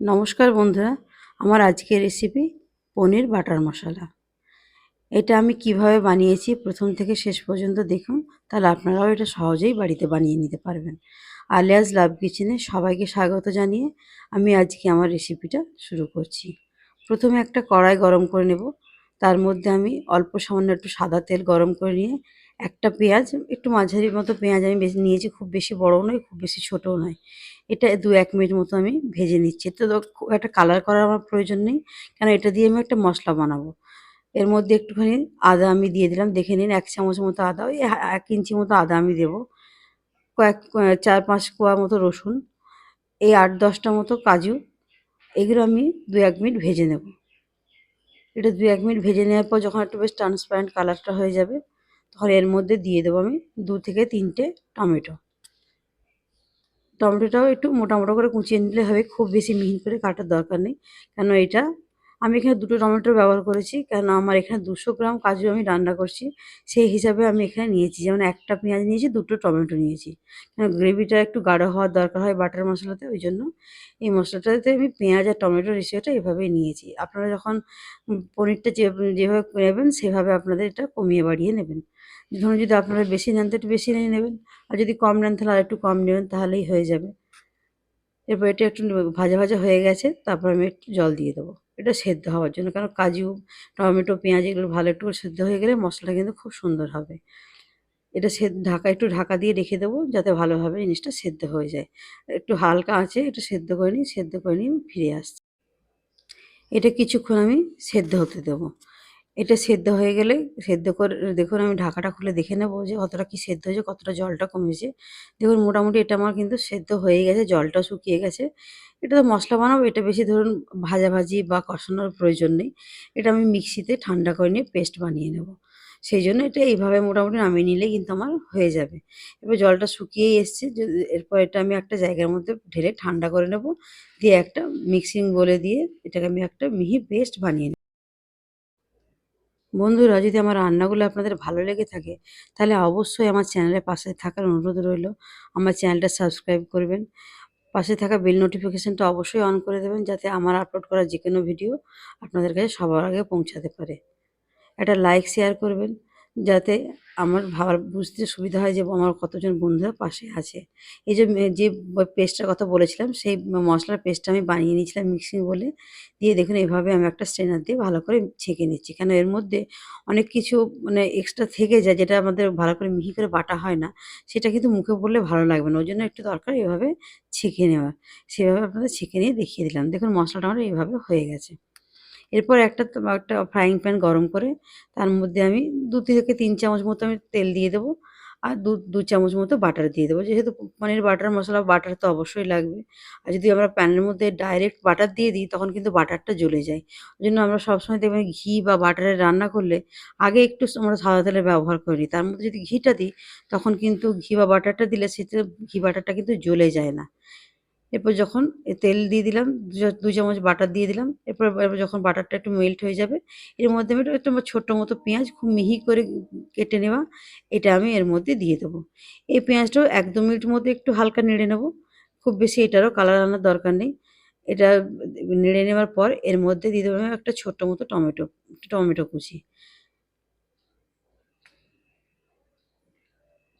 নমস্কার বন্ধুরা, আমার আজকের রেসিপি পনির বাটার মশলা। এটা আমি কীভাবে বানিয়েছি প্রথম থেকে শেষ পর্যন্ত দেখুন, তাহলে আপনারাও এটা সহজেই বাড়িতে বানিয়ে নিতে পারবেন। আলিয়াজ লাভ কিচেনে সবাইকে স্বাগত জানিয়ে আমি আজকে আমার রেসিপিটা শুরু করছি। প্রথমে একটা কড়াই গরম করে নেব, তার মধ্যে আমি অল্প সামান্য একটু সাদা তেল গরম করে নিয়ে একটা পেঁয়াজ, একটু মাঝারি মতো পেঁয়াজ আমি বেশি নিয়েছি, খুব বেশি বড়ও নয়, খুব বেশি ছোটও নয়। এটা দু এক মিনিট মতো আমি ভেজে নিচ্ছি। তো খুব একটা কালার করার আমার প্রয়োজন নেই, কেন এটা দিয়ে আমি একটা মশলা বানাবো। এর মধ্যে একটুখানি আদা আমি দিয়ে দিলাম, দেখে নিন, এক চামচ মতো আদা, ওই এক ইঞ্চি মতো আদা আমি দেবো। কয়েক চার, পাঁচ কোয়া মতো রসুন, এই আট, দশটা মতো কাজু, এগুলো আমি দু এক মিনিট ভেজে নেব। এটা দু এক মিনিট ভেজে নেওয়ার পর যখন একটু বেশ ট্রান্সপারেন্ট কালারটা হয়ে যাবে তখন এর মধ্যে দিয়ে দেবো আমি দু থেকে তিনটে টমেটো। টমেটোটাও একটু মোটা মোটা করে কুচিয়ে নিলে হবে, খুব বেশি মিহি করে কাটার দরকার নেই। কেন এটা আমি এখানে দুটো টমেটো ব্যবহার করেছি কেন আমার এখানে দুশো গ্রাম কাজু আমি রান্না করছি। সেই হিসাবে আমি এখানে নিয়েছি, যেমন একটা পেঁয়াজ নিয়েছি, দুটো টমেটো নিয়েছি। কেন গ্রেভিটা একটু গাঢ় হওয়ার দরকার হয় বাটার মশলাতে, ওই জন্য এই মশলাটাতে আমি পেঁয়াজ আর টমেটো রেসিপিটা এভাবেই নিয়েছি। আপনারা যখন পনিরটা যে, যেভাবে নেবেন, সেভাবে আপনাদের এটা কমিয়ে বাড়িয়ে নেবেন। ধরুন যদি আপনারা বেশি নেন, তো একটু বেশি নিয়ে নেবেন। আর যদি কম নেন, তাহলে আর একটু কম নেবেন, তাহলেই হয়ে যাবে। এরপর এটা একটু ভাজা ভাজা হয়ে গেছে, তারপর আমি একটু জল দিয়ে দেবো। এটা সেদ্ধ হওয়ার জন্য। কারণ কাজু, টমেটো, পেঁয়াজ এগুলো ভালো একটু সেদ্ধ হয়ে গেলে মশলাটা কিন্তু খুব সুন্দর হবে। এটা সে ঢাকা, একটু ঢাকা দিয়ে রেখে দেবো যাতে ভালোভাবে জিনিসটা সেদ্ধ হয়ে যায়। একটু হালকা আছে একটু সেদ্ধ করে নিই সেদ্ধ করে নিয়ে ফিরে আসছি। এটা কিছুক্ষণ আমি সেদ্ধ হতে দেবো। এটা সেদ্ধ হয়ে গেলে সেদ্ধ করে দেখুন আমি ঢাকাটা খুলে দেখে নেব যে কতটা কি সেদ্ধ হয়েছে, কতটা জলটা কমেছে। দেখুন মোটামুটি এটা আমার কিন্তু সেদ্ধ হয়ে গেছে জলটা শুকিয়ে গেছে। এটা তো মশলা বানাবো, এটা বেশি ধরুন ভাজাভাজি বা কষানোর প্রয়োজন নেই। এটা আমি মিক্সিতে ঠান্ডা করে নিয়ে পেস্ট বানিয়ে নেব। সেই জন্য এটা এইভাবে মোটামুটি নামিয়ে নিলে কিন্তু আমার হয়ে যাবে। এবার জলটা শুকিয়েই এসছে এরপর এটা আমি একটা জায়গার মধ্যে ঢেলে ঠান্ডা করে নেব। দিয়ে একটা মিক্সিং বলে দিয়ে এটাকে আমি একটা মিহি পেস্ট বানিয়ে নেব। বন্ধুরা, যদি আমার রান্নাগুলো আপনাদের ভালো লেগে থাকে, তাহলে অবশ্যই আমার চ্যানেলের পাশে থাকার অনুরোধ রইল। আমার চ্যানেলটা সাবস্ক্রাইব করবেন। পাশে থাকা বেল নোটিফিকেশানটা অবশ্যই অন করে দেবেন যাতে আমার আপলোড করা যে কোনো ভিডিও আপনাদের কাছে সবার আগে পৌঁছাতে পারে। একটা লাইক শেয়ার করবেন। যাতে আমার ভাবার, বুঝতে সুবিধা হয় যে আমার কতজন বন্ধুরা পাশে আছে। এই যে যে পেস্টটার কথা বলেছিলাম, সেই মশলার পেস্টটা আমি বানিয়ে নিয়েছিলাম মিক্সিং বলে। দিয়ে দেখুন, এভাবে আমি একটা স্ট্রেনার দিয়ে ভালো করে ছেঁকে নিচ্ছি। কেন, এর মধ্যে অনেক কিছু মানে এক্সট্রা থেকে যায় যেটা আমাদের ভালো করে মিহি করে বাটা হয় না। সেটা কিন্তু মুখে পড়লে ভালো লাগবে না। ওই জন্য একটু দরকার এভাবে ছেঁকে নেওয়া। সেভাবে আপনাদের ছেঁকে নিয়ে দেখিয়ে দিলাম। দেখুন, মশলাটা আমার এইভাবে হয়ে গেছে। এরপর একটা একটা ফ্রাইং প্যান গরম করে তার মধ্যে আমি দু থেকে তিন চামচ মতো আমি তেল দিয়ে দেবো আর দু দু চামচ মতো বাটার দিয়ে দেবো। যেহেতু পনির বাটার মশলা বাটার তো অবশ্যই লাগবে। আর যদি আমরা প্যানের মধ্যে ডাইরেক্ট বাটার দিয়ে দিই, তখন কিন্তু বাটারটা জ্বলে যায়। ওই জন্য আমরা সবসময় দেখবেন ঘি বা বাটারে রান্না করলে আগে একটু আমরা সাদা তেলের ব্যবহার করি। তার মধ্যে যদি ঘিটা দিই, তখন কিন্তু ঘি বা বাটারটা দিলে সেটা ঘি বাটারটা কিন্তু জ্বলে যায় না। এরপর যখন তেল দিয়ে দিলাম, দু চামচ বাটার দিয়ে দিলাম, এরপর এরপর যখন বাটারটা একটু মেল্ট হয়ে যাবে, এর মধ্যে আমি একটু ছোট্ট মতো পেঁয়াজ খুব মিহি করে কেটে নেওয়া, এটা আমি এর মধ্যে দিয়ে দেবো। এই পেঁয়াজটাও এক দু মিনিটের মধ্যে একটু হালকা নেড়ে নেব, খুব বেশি এটারও কালার আনার দরকার নেই। এটা নেড়ে নেওয়ার পর এর মধ্যে দিয়ে দেবো একটা ছোট্ট মতো টমেটো টমেটো কুচি।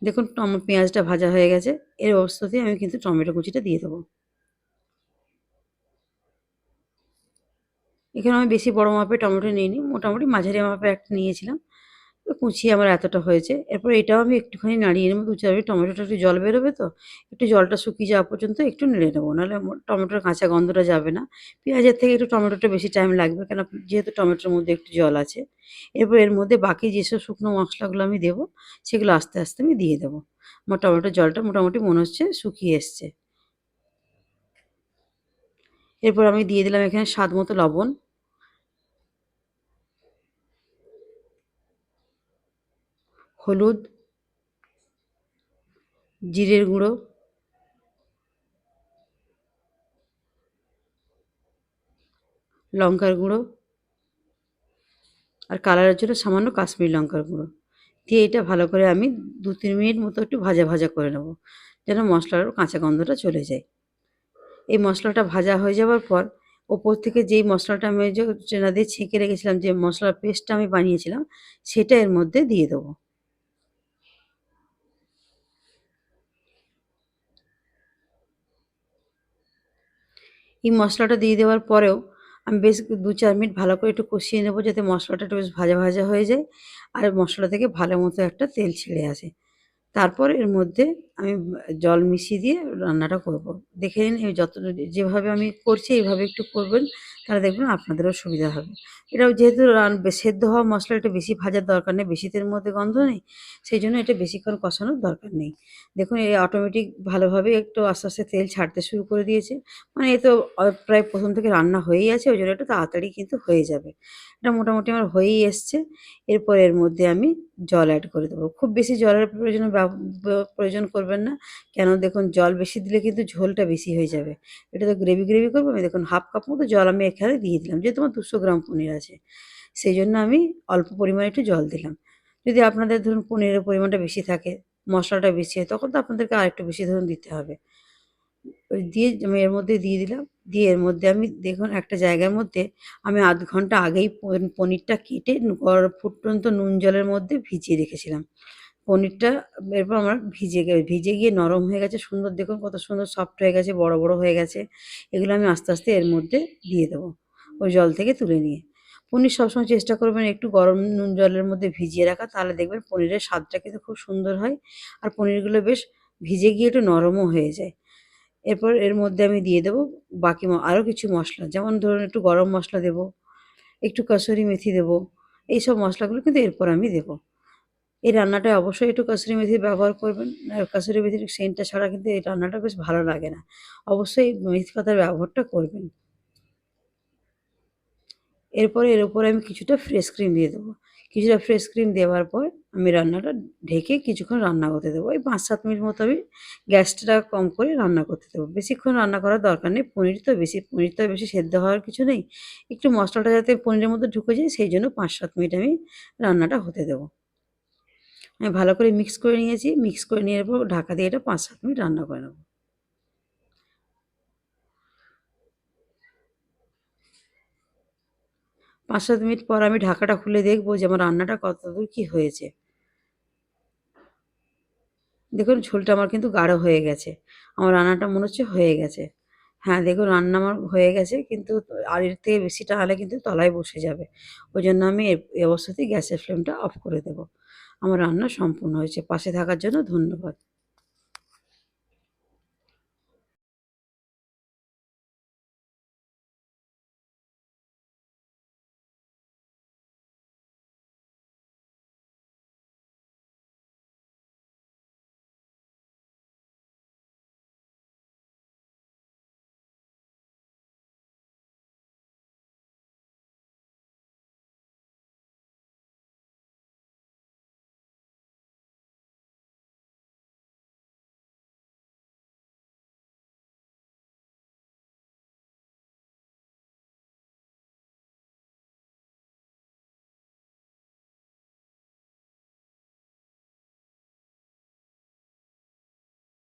দেখুন পেঁয়াজটা ভাজা হয়ে গেছে, এর অবস্থাতেই আমি কিন্তু টমেটো কুচিটা দিয়ে দেবো। এখানে আমি বেশি বড় মাপের টমেটো নিইনি, মোটামুটি মাঝারি মাপের একটা নিয়েছিলাম। কুচিয়ে আমার এতটা হয়েছে। এরপর এটাও আমি একটুখানি নাড়িয়ে নেব, দু চার টমেটোটা একটু জল বেরোবে তো, একটু জলটা শুকিয়ে যাওয়া পর্যন্ত একটু নেড়ে নেব, নাহলে টমেটোর কাঁচা গন্ধটা যাবে না। পেঁয়াজের থেকে একটু টমেটোটা বেশি টাইম লাগবে কেন যেহেতু টমেটোর মধ্যে একটু জল আছে। এরপর এর মধ্যে বাকি যেসব শুকনো মশলাগুলো আমি দেবো, সেগুলো আস্তে আস্তে আমি দিয়ে দেবো। আমার টমেটোর জলটা মোটামুটি মনে হচ্ছে শুকিয়ে এসছে। এরপর আমি দিয়ে দিলাম এখানে স্বাদ মতো লবণ। হলুদ, জিরের গুঁড়ো, লঙ্কার গুঁড়ো আর কালারের জন্য সামান্য কাশ্মীরি লঙ্কার গুঁড়ো। দিয়ে এটা ভালো করে আমি দু তিন মিনিট মতো একটু ভাজা ভাজা করে নেব, যেন মশলার কাঁচা গন্ধটা চলে যায়। এই মশলাটা ভাজা হয়ে যাওয়ার পর ওপর থেকে যেই মশলাটা আমি যে চেনা দিয়ে ছেঁকে রেখেছিলাম, যে মশলার পেস্টটা আমি বানিয়েছিলাম, সেটা এর মধ্যে দিয়ে দেবো। এই মশলাটা দিয়ে দেওয়ার পরেও আমি বেশ দু চার মিনিট ভালো করে একটু কষিয়ে নেব যাতে মশলাটা একটু বেশ ভাজা ভাজা হয়ে যায় আর মশলা থেকে ভালো মতো একটা তেল ছেড়ে আসে তারপর এর মধ্যে আমি জল মিশিয়ে দিয়ে রান্নাটা করব। দেখে নিন যত যেভাবে আমি করছি, এইভাবে একটু করবেন তাহলে দেখবেন আপনাদেরও সুবিধা হবে। এটাও যেহেতু রান সেদ্ধ হওয়া মশলা এটা বেশি ভাজার দরকার নেই, বেশি তেলের মধ্যে গন্ধ নেই, সেই জন্য এটা বেশিক্ষণ কষানোর দরকার নেই। দেখুন এই অটোমেটিক ভালোভাবে একটু আস্তে আস্তে তেল ছাড়তে শুরু করে দিয়েছে। মানে এ তো প্রায় প্রথম থেকে রান্না হয়েই আছে, ওই জন্য একটু তাড়াতাড়ি কিন্তু হয়ে যাবে। এটা মোটামুটি আমার হয়েই এসছে। এরপর এর মধ্যে আমি জল অ্যাড করে দেবো। খুব বেশি জলের প্রয়োজন প্রয়োজন করবেন না। কেন দেখুন জল বেশি দিলে কিন্তু ঝোলটা বেশি হয়ে যাবে। এটা তো গ্রেভি গ্রেভি করব আমি, দেখুন হাফ কাপ মতো জল আমি এখানে দিয়ে দিলাম, যেহেতু আমার দুশো গ্রাম পনির আছে। সেই জন্য আমি অল্প পরিমাণে একটু জল দিলাম। যদি আপনাদের ধরুন পনিরের পরিমাণটা বেশি থাকে, মশলাটা বেশি হয়, তখন তো আপনাদেরকে আরেকটু বেশি ধরুন দিতে হবে। দিয়ে আমি এর মধ্যে দিয়ে দিলাম, দিয়ে এর মধ্যে আমি দেখুন একটা জায়গার মধ্যে আমি আধ ঘণ্টা আগেই পনিরটা কেটে ফুটন্ত নুন জলের মধ্যে ভিজিয়ে রেখেছিলাম। পনিরটা এরপর আমার ভিজে গে ভিজে গিয়ে নরম হয়ে গেছে, সুন্দর দেখুন কত সুন্দর সফট হয়ে গেছে, বড় বড় হয়ে গেছে। এগুলো আমি আস্তে আস্তে এর মধ্যে দিয়ে দেবো, ওই জল থেকে তুলে নিয়ে। পনির সবসময় চেষ্টা করবেন একটু গরম নুন জলের মধ্যে ভিজিয়ে রাখা, তাহলে দেখবেন পনিরের স্বাদটা কিন্তু খুব সুন্দর হয়। আর পনিরগুলো বেশ ভিজে গিয়ে একটু নরমও হয়ে যায়। এরপর এর মধ্যে আমি দিয়ে দেবো বাকি আরও কিছু মশলা, যেমন ধরুন একটু গরম মশলা দেবো, একটু কাসুরি মেথি দেবো, এইসব মশলাগুলো কিন্তু এরপর আমি দেবো। এই রান্নাটায় অবশ্যই একটু কাসুরি মেথি ব্যবহার করবেন। আর কাসুরি মেথির সেন্টটা ছাড়া কিন্তু এই রান্নাটা বেশ ভালো লাগে না। অবশ্যই মেথি পাতার ব্যবহারটা করবেন। এরপরে এর উপরে আমি কিছুটা ফ্রেশ ক্রিম দিয়ে দেবো। কিছুটা ফ্রেশ ক্রিম দেওয়ার পর আমি রান্নাটা ঢেকে কিছুক্ষণ রান্না করতে দেবো। ওই পাঁচ সাত মিনিট মতো আমি গ্যাসটা কম করে রান্না করতে দেবো। বেশিক্ষণ রান্না করার দরকার নেই। পনির তো বেশি, পনির তো বেশি সেদ্ধ হওয়ার কিছু নেই। একটু মশলাটা যাতে পনিরের মধ্যে ঢুকে যায়, সেই জন্য পাঁচ সাত মিনিট আমি রান্নাটা হতে দেবো। আমি ভালো করে মিক্স করে নিয়েছি। মিক্স করে নিয়ে পর ঢাকা দিয়ে এটা পাঁচ সাত মিনিট রান্না করে নেব। পাঁচ সাত মিনিট পর আমি ঢাকাটা খুলে দেখব যে আমার রান্নাটা কতদূর কী হয়েছে। দেখুন, ঝোলটা আমার কিন্তু গাঢ় হয়ে গেছে। আমার রান্নাটা মনে হচ্ছে হয়ে গেছে। হ্যাঁ দেখুন, রান্না আমার হয়ে গেছে, কিন্তু আর এর থেকে বেশি টানালে কিন্তু তলায় বসে যাবে। ওই জন্য আমি এই অবস্থাতেই গ্যাসের ফ্লেমটা অফ করে দেবো। আমার রান্না সম্পূর্ণ হয়েছে। পাশে থাকার জন্য ধন্যবাদ।